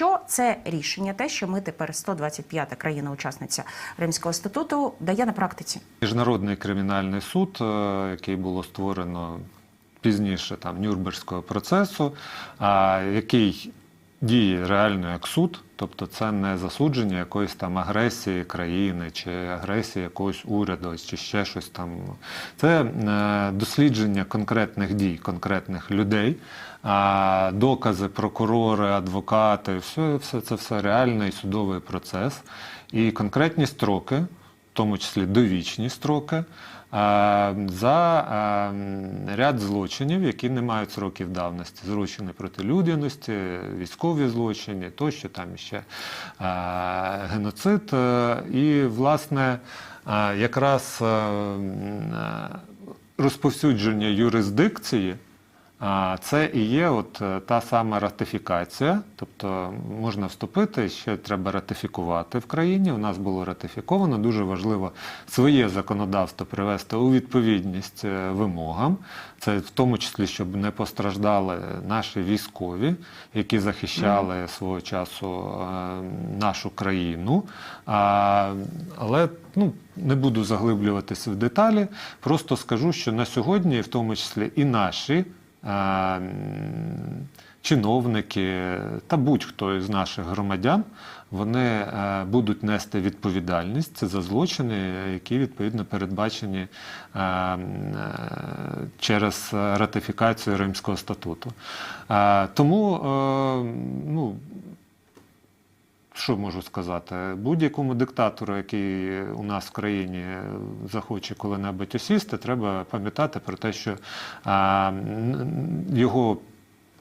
що це рішення, те, що ми тепер 125-та країна-учасниця Римського статуту, дає на практиці? Міжнародний кримінальний суд, е, який було створено пізніше там Нюрнберзького процесу, а, який діє реально як суд, тобто це не засудження якоїсь там агресії країни чи агресії якогось уряду, чи ще щось там. Це е, дослідження конкретних дій, конкретних людей, а, докази, прокурори, адвокати, все, все це все реальний судовий процес і конкретні строки тому числі довічні строки, за ряд злочинів, які не мають сроків давності. Злочини проти людяності, військові злочини, тощо там ще геноцид. Е, І, власне, якраз е, м, е, розповсюдження юрисдикції. А це і є от е, та сама ратифікація, тобто можна вступити, ще треба ратифікувати в країні. У нас було ратифіковано. Дуже важливо своє законодавство привести у відповідність е, вимогам. Це в тому числі, щоб не постраждали наші військові, які захищали свого часу е, нашу країну. Але ну, не буду заглиблюватися в деталі. Просто скажу, що на сьогодні, в тому числі, і наші. Чиновники та будь-хто із наших громадян вони е, будуть нести відповідальність за злочини, які відповідно передбачені е, е, через ратифікацію Римського статуту. Тому ну, що можу сказати? Будь-якому диктатору, який у нас в країні захоче коли-небудь осісти, треба пам'ятати про те, що а, його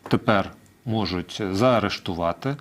тепер можуть заарештувати.